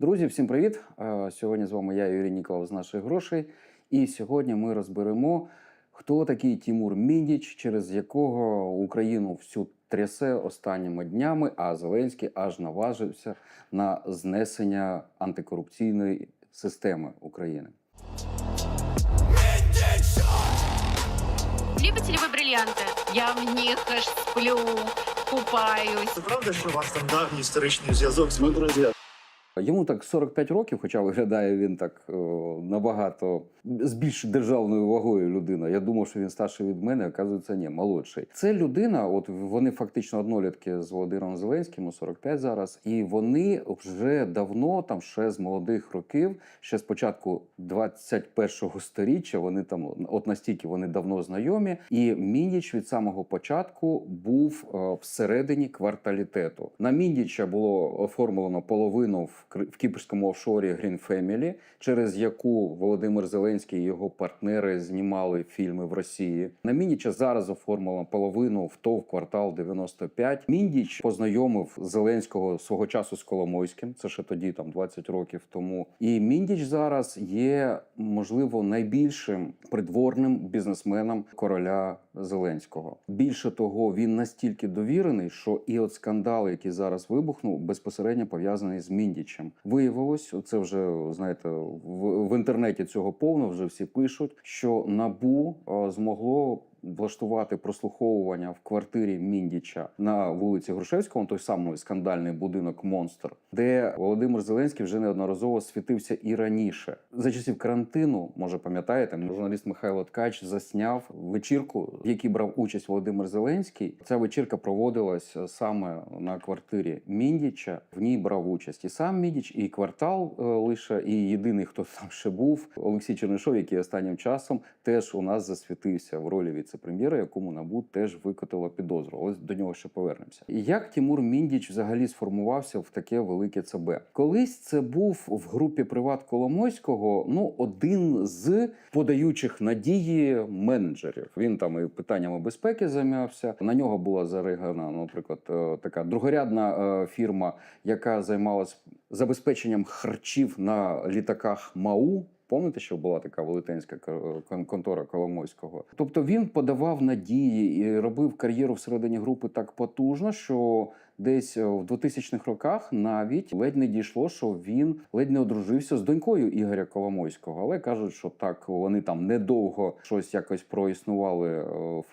Друзі, всім привіт! Е, Сьогодні з вами я, Юрій Ніколов з наших грошей. І сьогодні ми розберемо, хто такий Тімур Міндіч, через якого Україну всю трясе останніми днями, а Зеленський аж наважився на знесення антикорупційної системи України. Любите ли вы бриллианты? Я в них аж сплю, купаюсь. Це правда, що у вас там давній історичний зв'язок з друзі? Йому так 45 років, хоча виглядає він так о, набагато з більш державною вагою людина. Я думав, що він старший від мене, оказується, ні, молодший. Це людина, от вони фактично однолітки з Володимиром Зеленським, йому 45 зараз, і вони вже давно, там ще з молодих років, ще з початку 21-го сторіччя, вони там от настільки вони давно знайомі. І Міндіч від самого початку був е, всередині кварталітету. На Міндіча було оформлено половину в в кіпрському офшорі Green Family, через яку Володимир Зеленський і його партнери знімали фільми в Росії. На Міндіча зараз оформлено половину в ТОВ квартал 95. Міндіч познайомив Зеленського свого часу з Коломойським. Це ще тоді, там 20 років тому. І Міндіч зараз є можливо найбільшим придворним бізнесменом короля Зеленського. Більше того, він настільки довірений, що і от скандал, який зараз вибухнув, безпосередньо пов'язаний з Міндічем. Виявилось, це вже знаєте, в, в інтернеті цього повно вже всі пишуть, що набу е, змогло. Влаштувати прослуховування в квартирі Міндіча на вулиці Грушевського, той самий скандальний будинок Монстр, де Володимир Зеленський вже неодноразово світився і раніше. За часів карантину, може пам'ятаєте, журналіст Михайло Ткач засняв вечірку, в якій брав участь Володимир Зеленський. Ця вечірка проводилась саме на квартирі Міндіча. В ній брав участь і сам Міндіч, і квартал е, лише, і єдиний, хто там ще був, Олексій Чернишов, який останнім часом теж у нас засвітився в ролі віце-прем'єра, якому НАБУ теж викотило підозру. Ось до нього ще повернемося. Як Тимур Міндіч взагалі сформувався в таке велике ЦБ? Колись це був в групі Приват Коломойського. Ну, один з подаючих надії менеджерів. Він там і питаннями безпеки займався. На нього була заригана, наприклад, е, така другорядна е, фірма, яка займалась забезпеченням харчів на літаках МАУ. Пам'ятаєте, що була така велетенська кон- кон- контора Коломойського? Тобто він подавав надії і робив кар'єру всередині групи так потужно, що десь е, в 2000-х роках навіть ледь не дійшло, що він ледь не одружився з донькою Ігоря Коломойського. Але кажуть, що так вони там недовго щось якось проіснували е,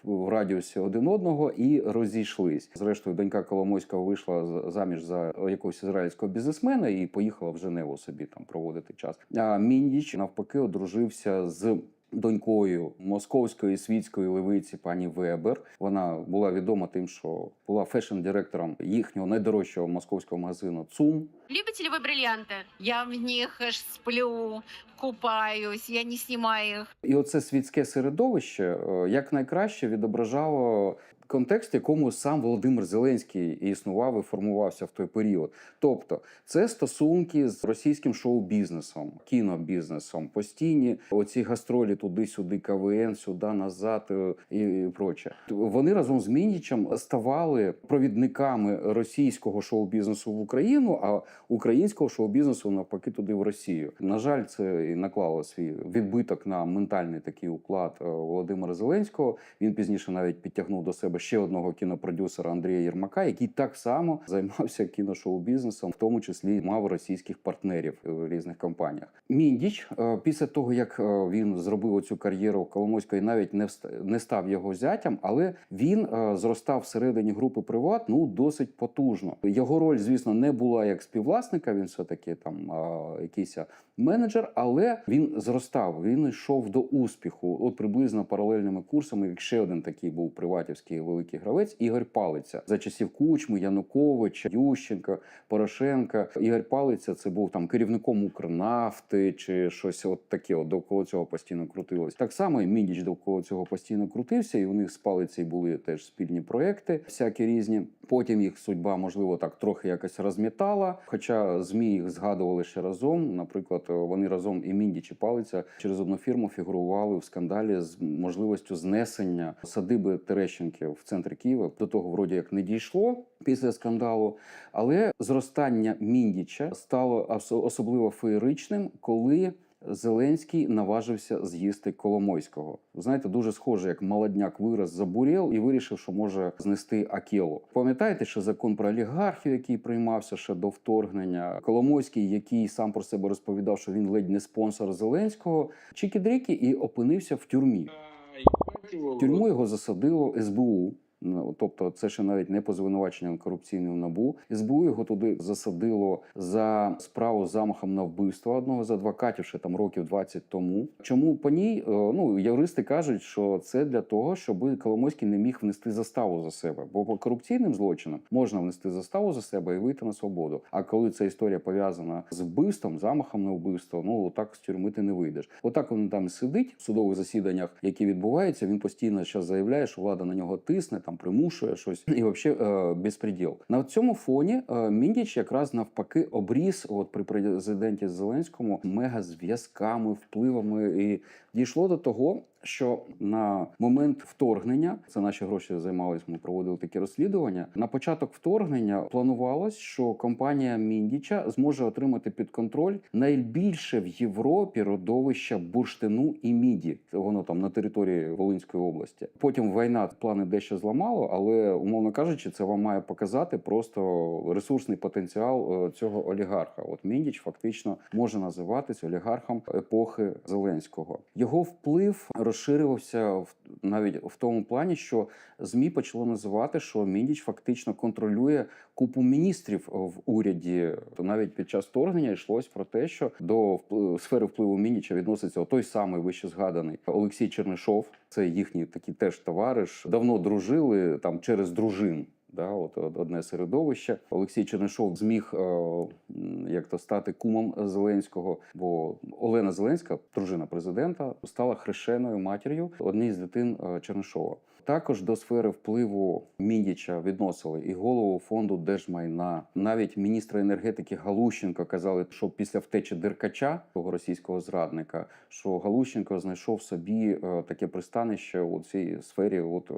в- радіусі один одного і розійшлись. Зрештою, донька Коломойського вийшла заміж за якогось ізраїльського бізнесмена і поїхала в Женеву собі там проводити час. А Міндіч навпаки одружився з. Донькою московської світської левиці пані Вебер вона була відома тим, що була фешн-директором їхнього найдорожчого московського магазину ЦУМ. Любите ли ви брильянти? Я в них сплю, купаюсь, я не знімаю їх. І оце світське середовище е, як найкраще відображало контекст, в якому сам Володимир Зеленський існував і формувався в той період. Тобто, це стосунки з російським шоу-бізнесом, кінобізнесом, постійні оці гастролі туди-сюди, КВН, сюди, назад е, і, і проче. Вони разом з Міндічем ставали провідниками російського шоу-бізнесу в Україну, а українського шоу-бізнесу навпаки туди в Росію. На жаль, це і наклало свій відбиток на ментальний такий уклад е, Володимира Зеленського. Він пізніше навіть підтягнув до себе ще одного кінопродюсера Андрія Єрмака, який так само займався кіношоу-бізнесом, в тому числі мав російських партнерів в різних компаніях. Міндіч е, після того як е, він зробив оцю кар'єру Коломойської, навіть не не став його зятям, але він е, зростав всередині групи приват ну досить потужно. Його роль, звісно, не була як співвласника. Він все таки там якийсь менеджер, але він зростав. Він йшов до успіху. От приблизно паралельними курсами. Як ще один такий був приватівський великий гравець Ігор Палиця за часів Кучми, Януковича, Ющенка, Порошенка. Ігор Палиця це був там керівником Укрнафти чи щось от таке. От довкола цього постійно крутилось. Так само і Мідіч довкола цього постійно крутився, і у них з Палицею були теж спільні проекти, всякі різні. Потім їх судьба, можливо, так трохи якось розмітала. Хоча змі їх згадували ще разом. Наприклад, вони разом і Міндіч і Палиця через одну фірму фігурували в скандалі з можливістю знесення садиби Терещенків в центрі Києва. До того вроді як не дійшло після скандалу. Але зростання Міндіча стало особливо феєричним, коли Зеленський наважився з'їсти Коломойського. Знаєте, дуже схоже, як молодняк вираз забурєл і вирішив, що може знести Акелу. Пам'ятаєте, що закон про олігархів, який приймався ще до вторгнення, Коломойський, який сам про себе розповідав, що він ледь не спонсор Зеленського, чікі-дріки і опинився в тюрмі. В тюрму його засадило СБУ. Ну, Тобто, це ще навіть не по звинуваченням корупційним набу. СБУ його туди засадило за справу з замахом на вбивство одного з адвокатів ще там років 20 тому. Чому по ній? Е, Ну юристи кажуть, що це для того, щоб Коломойський не міг внести заставу за себе. Бо по корупційним злочинам можна внести заставу за себе і вийти на свободу. А коли ця історія пов'язана з вбивством, замахом на вбивство, ну так з тюрми ти не вийдеш. Отак він там сидить в судових засіданнях, які відбуваються. Він постійно зараз заявляє, що влада на нього тисне, там примушує щось і взагалі е, безпреділ. На цьому фоні е, Міндіч якраз навпаки обріс, от при президенті Зеленському, мега зв'язками, впливами і дійшло до того. Що на момент вторгнення це наші гроші займалися. Ми проводили такі розслідування. На початок вторгнення планувалось, що компанія Міндіча зможе отримати під контроль найбільше в Європі родовища бурштину і міді. Воно там на території Волинської області. Потім війна плани дещо зламало, але умовно кажучи, це вам має показати просто ресурсний потенціал е, цього олігарха. От Міндіч фактично може називатись олігархом епохи Зеленського. Його вплив розширювався навіть в тому плані, що змі почали називати, що Міндіч фактично контролює купу міністрів в уряді. То навіть під час вторгнення йшлось про те, що до сфери впливу Міндіча відноситься той самий вище згаданий Олексій Чернишов. Це їхній такий теж товариш. Давно дружили там через дружин. Да, от одне середовище. Олексій Чернишов зміг е, як то стати кумом Зеленського, бо Олена Зеленська, дружина президента, стала хрещеною матір'ю однієї з дитин е, Чернишова. Також до сфери впливу Міндіча відносили і голову фонду держмайна, навіть міністра енергетики Галущенко казали, що після втечі Деркача, того російського зрадника, що Галущенко знайшов собі е, таке пристанище у цій сфері, от е,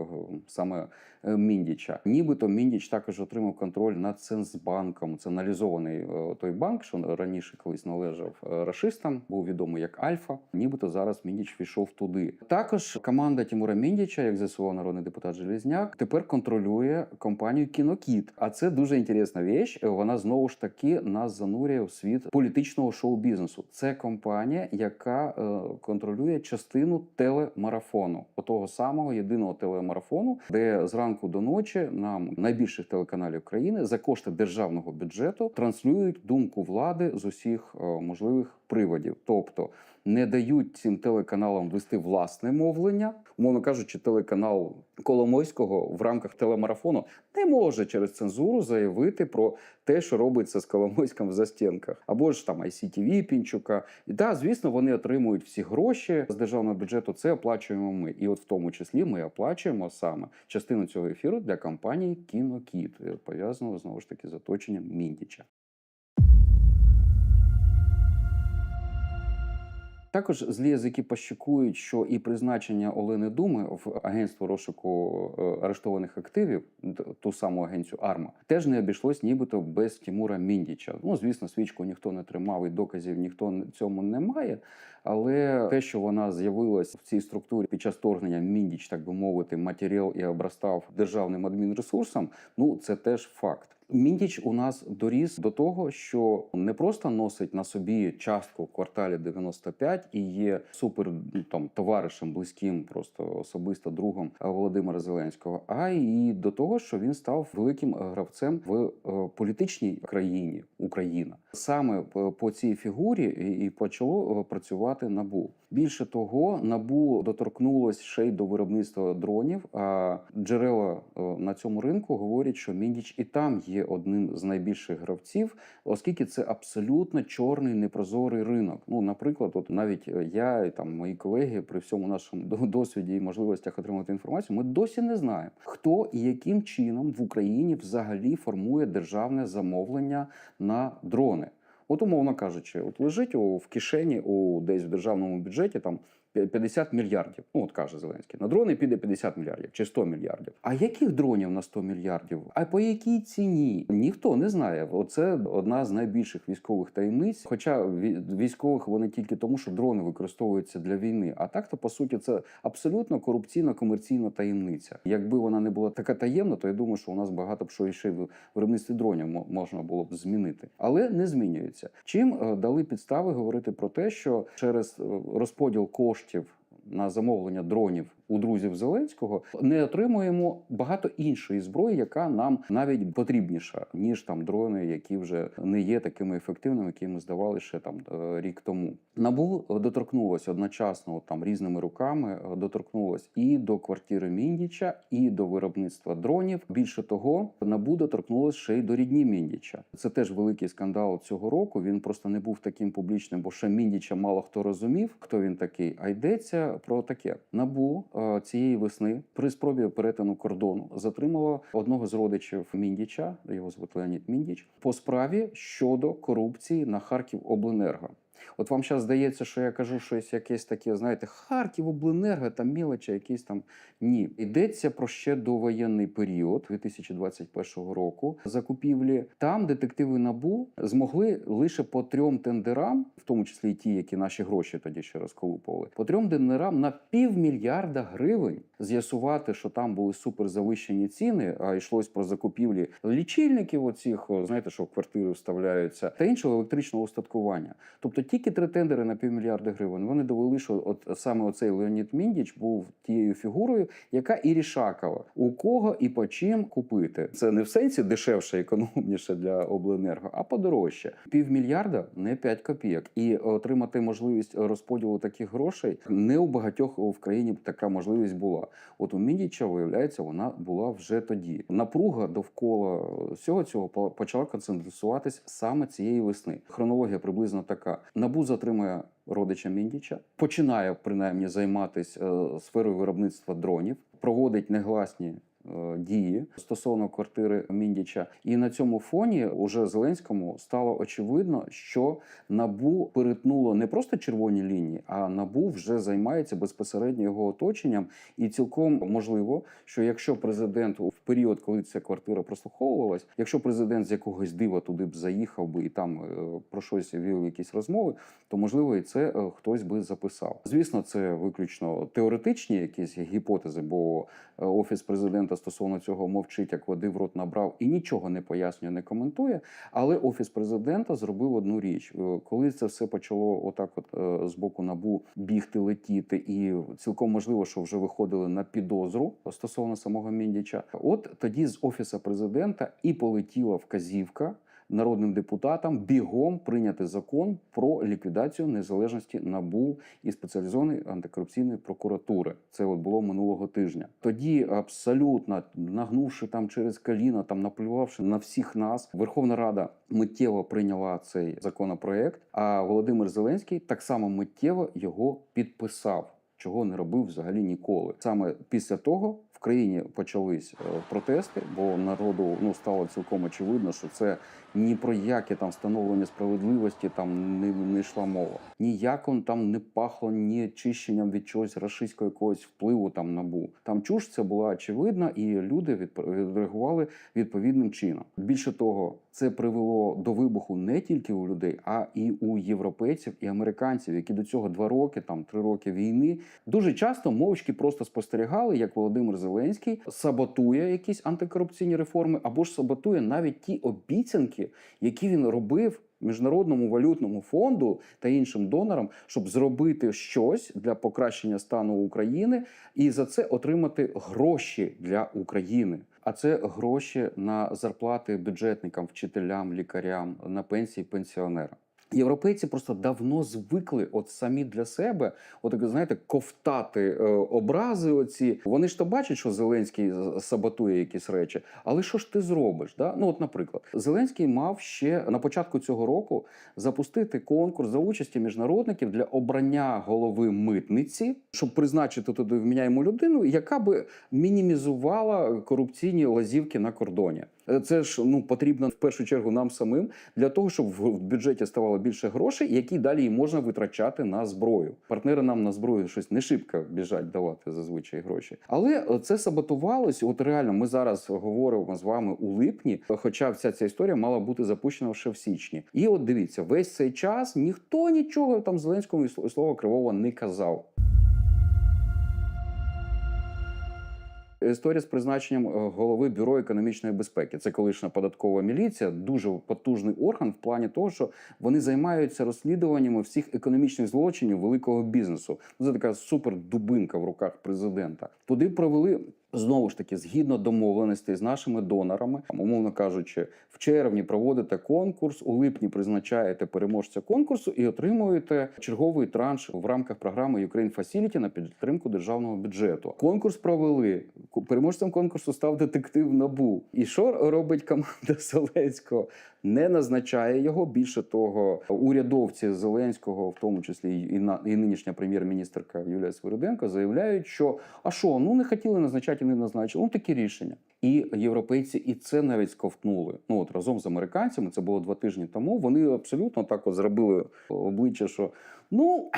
саме е, Міндіча. Нібито Міндіч також отримав контроль над Цензбанком. Це аналізований той банк, що раніше колись належав рашистам, був відомий як Альфа. Нібито зараз Міндіч війшов туди. Також команда Тимура Міндіча, як з'ясував народний депутат Железняк, тепер контролює компанію Кінокіт. А це дуже інтересна річ. Вона знову ж таки нас занурює в світ політичного шоу-бізнесу. Це компанія, яка е, контролює частину телемарафону, отого самого єдиного телемарафону, де зранку до ночі нам найбільших телеканалів країни за кошти державного бюджету транслюють думку влади з усіх е, можливих приводів, тобто не дають цим телеканалам вести власне мовлення. Умовно кажучи, телеканал Коломойського в рамках телемарафону не може через цензуру заявити про те, що робиться з Коломойським в застінках, або ж там ICTV Пінчука. І да, звісно, вони отримують всі гроші з державного бюджету. Це оплачуємо ми. І от в тому числі ми оплачуємо саме частину цього ефіру для компанії Кінокіт, е, пов'язаного знову ж таки з оточенням Міндіча. Також злі язики пощекують, що і призначення Олени Думи в агентство розшуку е, арештованих активів, ту саму агенцію Арма, теж не обійшлось нібито без Тімура Міндіча. Ну, звісно, свічку ніхто не тримав і доказів ніхто цьому не має. Але те, що вона з'явилась в цій структурі під час вторгнення, Міндіч, так би мовити, матеріал і обрастав державним адмінресурсом, ну це теж факт. Міндіч у нас доріс до того, що не просто носить на собі частку в кварталі 95 і є супер ну, там товаришем, близьким, просто особисто другом Володимира Зеленського, а і до того, що він став великим гравцем в е, політичній країні Україна. Саме по- цій фігурі і- і почало е, працювати набу. Більше того, набу доторкнулось ще й до виробництва дронів. А джерела е, на цьому ринку говорять, що Міндіч і там є одним з найбільших гравців, оскільки це абсолютно чорний непрозорий ринок. Ну, наприклад, от навіть е, я і там мої колеги при всьому нашому досвіді і можливостях отримати інформацію, ми досі не знаємо, хто і яким чином в Україні взагалі формує державне замовлення на дрони. От, умовно кажучи, от лежить у, в кишені у десь в державному бюджеті там 50 мільярдів. Ну, от каже Зеленський. На дрони піде 50 мільярдів чи 100 мільярдів. А яких дронів на 100 мільярдів? А по якій ціні? Ніхто не знає. Оце одна з найбільших військових таємниць. Хоча ві- військових вони тільки тому, що дрони використовуються для війни. А так то по суті це абсолютно корупційна комерційна таємниця. Якби вона не була така таємна, то я думаю, що у нас багато б що ще в виробництві дронів мо- можна було б змінити, але не змінюється. Чим е, дали підстави говорити про те, що через е, розподіл коштів на замовлення дронів у друзів Зеленського не отримуємо багато іншої зброї, яка нам навіть потрібніша ніж там дрони, які вже не є такими ефективними, які ми здавали ще там е, рік тому. Набу доторкнулося одночасно там різними руками, е, доторкнулось і до квартири Міндіча, і до виробництва дронів. Більше того, набу доторкнулось ще й до рідні Міндіча. Це теж великий скандал цього року. Він просто не був таким публічним, бо ще Міндіча мало хто розумів, хто він такий. А йдеться про таке: набу е, цієї весни при спробі перетину кордону затримало одного з родичів Міндіча, його звуть Леонід Міндіч, по справі щодо корупції на Харківобленерго. От вам зараз здається, що я кажу щось якесь таке, знаєте, Харків, обленерго, там мілочі, якісь там. Ні. Йдеться про ще довоєнний період 2021 року закупівлі. Там детективи НАБУ змогли лише по трьом тендерам, в тому числі і ті, які наші гроші тоді ще розколупували, по трьом тендерам на півмільярда гривень з'ясувати, що там були суперзавищені ціни, а йшлось про закупівлі лічильників, оцих, знаєте, що в квартири вставляються, та іншого електричного устаткування. Тобто тільки три тендери на півмільярда гривень. Вони довели, що от саме оцей Леонід Міндіч був тією фігурою, яка і рішакала, у кого і по чим купити. Це не в сенсі дешевше, економніше для обленерго, а подорожче. Півмільярда не 5 копійок. І отримати можливість розподілу таких грошей не у багатьох в країні така можливість була. От у Міндіча, виявляється, вона була вже тоді. Напруга довкола всього цього почала концентруватись саме цієї весни. Хронологія приблизно така: набу затримує родича Міндіча, починає принаймні займатися е, сферою виробництва дронів, проводить негласні. Е, Дії стосовно квартири Міндіча, і на цьому фоні уже Зеленському стало очевидно, що набу перетнуло не просто червоні лінії, а набу вже займається безпосередньо його оточенням. І цілком можливо, що якщо президент в період, коли ця квартира прослуховувалась, якщо президент з якогось дива туди б заїхав би і там е, про щось вів якісь розмови, то можливо і це е, хтось би записав. Звісно, це виключно теоретичні якісь гіпотези, бо офіс президента стосовно цього мовчить, як води в рот набрав і нічого не пояснює, не коментує. Але офіс президента зробив одну річ, Е, коли це все почало отак, от е, з боку набу бігти, летіти, і цілком можливо, що вже виходили на підозру стосовно самого Міндіча. От тоді з офіса президента і полетіла вказівка. Народним депутатам бігом прийняти закон про ліквідацію незалежності набу і спеціалізованої антикорупційної прокуратури. Це от було минулого тижня. Тоді абсолютно нагнувши там через коліна, там наплювавши на всіх нас, Верховна Рада миттєво прийняла цей законопроект. А Володимир Зеленський так само миттєво його підписав. Чого не робив взагалі ніколи. Саме після того країні почались е, протести, бо народу ну стало цілком очевидно, що це ні про яке там встановлення справедливості там не, не йшла мова. Ніяком там не пахло ні чищенням від чогось рашистського якогось впливу там набу. Там чуш це була очевидна, і люди відреагували відповідним чином. Більше того, це привело до вибуху не тільки у людей, а і у європейців і американців, які до цього два роки, там три роки війни, дуже часто мовчки просто спостерігали, як Володимир Зеленський саботує якісь антикорупційні реформи, або ж саботує навіть ті обіцянки, які він робив. Міжнародному валютному фонду та іншим донорам, щоб зробити щось для покращення стану України і за це отримати гроші для України. А це гроші на зарплати бюджетникам, вчителям, лікарям, на пенсії пенсіонерам. Європейці просто давно звикли, от самі для себе, от знаєте, ковтати е, образи. Оці вони ж то бачать, що Зеленський саботує якісь речі. Але що ж ти зробиш? Да? Ну, от, наприклад, Зеленський мав ще на початку цього року запустити конкурс за участі міжнародників для обрання голови митниці, щоб призначити туди вміняємо людину, яка би мінімізувала корупційні лазівки на кордоні. Е, Це ж ну потрібно в першу чергу нам самим для того, щоб в бюджеті ставало більше грошей, які далі можна витрачати на зброю. Партнери нам на зброю щось не шибко біжать давати зазвичай гроші. Але е, це саботувалось. От реально, ми зараз говоримо з вами у липні, хоча вся ця історія мала бути запущена ще в січні. І от дивіться, весь цей час ніхто нічого там Зеленському і слова кривого не казав. Історія з призначенням е, голови бюро економічної безпеки. Це колишня податкова міліція, дуже потужний орган в плані того, що вони займаються розслідуваннями всіх економічних злочинів великого бізнесу. Ну, Це така супердубинка в руках президента. Туди провели. Знову ж таки, згідно домовленостей з нашими донорами, умовно кажучи, в червні проводите конкурс, у липні призначаєте переможця конкурсу і отримуєте черговий транш в рамках програми Ukraine Facility на підтримку державного бюджету. Конкурс провели. Переможцем конкурсу став детектив Набу. І що робить команда Зеленського? Не назначає його. Більше того, урядовці Зеленського, в тому числі і на і нинішня прем'єр-міністрка Юлія Свириденко, заявляють, що а що, ну не хотіли назначати, не назначили. Ну такі рішення. І європейці і це навіть сковтнули. Ну от разом з американцями, це було два тижні тому. Вони абсолютно так от зробили обличчя, що ну.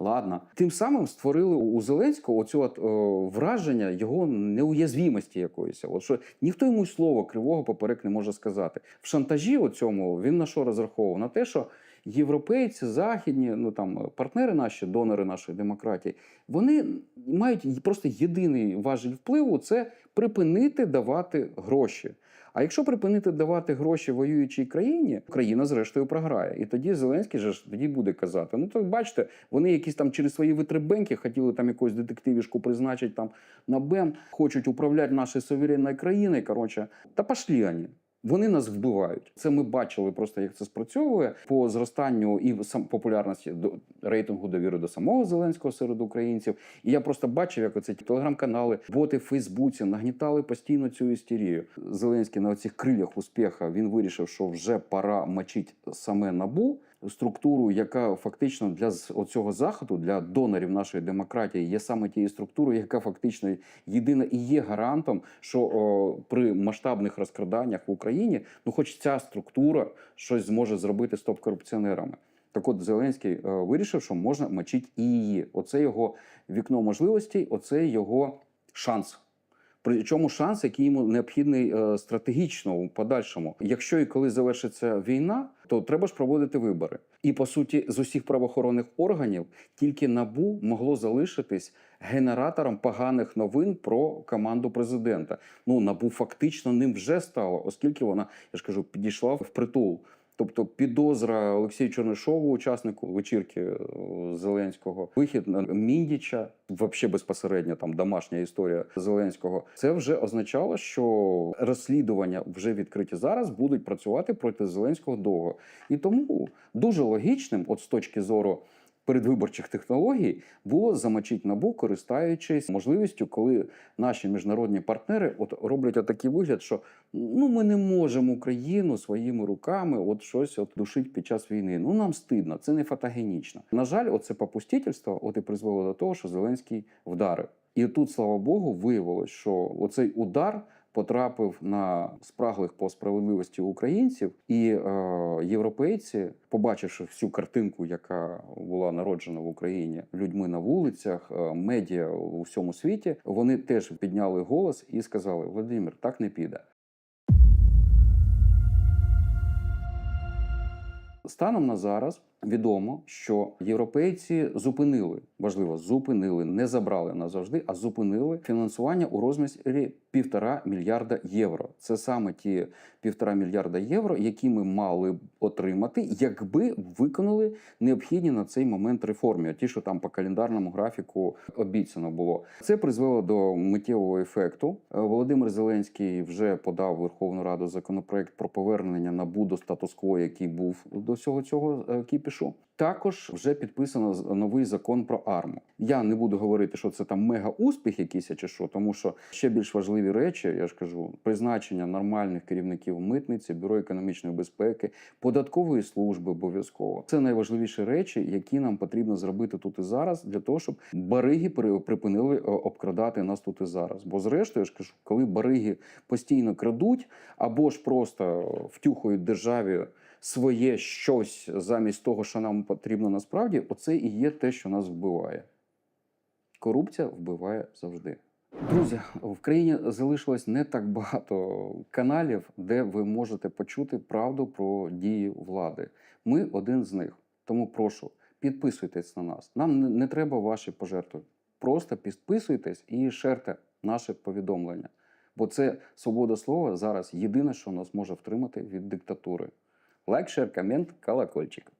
Ладно, тим самим створили у Зеленського оцю от, о, враження його неуязвімості якоїсь. От що ніхто йому слова кривого поперек не може сказати. В шантажі оцьому він на що розраховував? На те, що європейці, західні, ну там партнери наші, донори нашої демократії, вони мають просто єдиний важіль впливу це припинити давати гроші. А якщо припинити давати гроші воюючій країні, країна зрештою програє. І тоді Зеленський же ж тоді буде казати: ну то бачите, вони якісь там через свої витребеньки хотіли там якусь детективішку призначити там на БЕМ, хочуть управляти нашою суверенною країною. Коротше, та пошлі вони. Вони нас вбивають. Це ми бачили просто, як це спрацьовує по зростанню і сам популярності до рейтингу довіри до самого Зеленського серед українців. І я просто бачив, як оці телеграм-канали, боти в Фейсбуці нагнітали постійно цю істерію. Зеленський на оцих крилях успіха він вирішив, що вже пора мочити саме набу. Структуру, яка фактично для оцього заходу, для донорів нашої демократії, є саме тією структурою, яка фактично єдина і є гарантом, що о, при масштабних розкраданнях в Україні, ну, хоч ця структура щось зможе зробити з топ-корупціонерами. Так от Зеленський е, вирішив, що можна мочити і її. Оце його вікно можливостей, оце його шанс. Причому шанс, який йому необхідний е, стратегічно у подальшому. Якщо і коли завершиться війна, то треба ж проводити вибори. І по суті, з усіх правоохоронних органів тільки набу могло залишитись генератором поганих новин про команду президента. Ну набу фактично ним вже стало, оскільки вона, я ж кажу, підійшла в притул. Тобто підозра Олексію Чернишову, учаснику вечірки е, Зеленського, вихід на Міндіча, взагалі безпосередньо там домашня історія Зеленського. Це вже означало, що розслідування вже відкриті зараз будуть працювати проти Зеленського довго. І тому дуже логічним, от з точки зору. Передвиборчих технологій було замочити набу, користуючись можливістю, коли наші міжнародні партнери от роблять отакий вигляд, що ну ми не можемо Україну своїми руками от щось от душить під час війни. Ну нам стидно, це не фотогенічно. На жаль, оце попустительство от і призвело до того, що Зеленський вдарив. І тут, слава Богу, виявилось, що оцей удар потрапив на спраглих по справедливості українців, і е, європейці, побачивши всю картинку, яка була народжена в Україні людьми на вулицях, е, медіа у всьому світі, вони теж підняли голос і сказали: Владимир, так не піде. Станом на зараз відомо, що європейці зупинили, важливо, зупинили, не забрали назавжди, а зупинили фінансування у розмірі півтора мільярда євро. Це саме ті півтора мільярда євро, які ми мали б отримати, якби виконали необхідні на цей момент реформи, ті, що там по календарному графіку обіцяно було. Це призвело до миттєвого ефекту. Е, Володимир Зеленський вже подав Верховну Раду законопроект про повернення НАБУ до статус-кво, який був до всього цього е, кіпішу. Також вже підписано новий закон про арму. Я не буду говорити, що це там мега успіх якийсь чи що, тому що ще більш важливі речі, я ж кажу, призначення нормальних керівників митниці, бюро економічної безпеки, податкової служби обов'язково. Це найважливіші речі, які нам потрібно зробити тут і зараз, для того, щоб бариги при- припинили е, обкрадати нас тут і зараз. Бо зрештою, я ж кажу, коли бариги постійно крадуть або ж просто втюхують державі своє щось замість того, що нам потрібно насправді, оце і є те, що нас вбиває. Корупція вбиває завжди. Друзі, в країні залишилось не так багато каналів, де ви можете почути правду про дії влади. Ми один з них. Тому прошу, підписуйтесь на нас. Нам не, треба ваші пожертви. Просто підписуйтесь і шерте наше повідомлення. Бо це свобода слова зараз єдине, що нас може втримати від диктатури. Лайк, шер, коммент, колокольчик.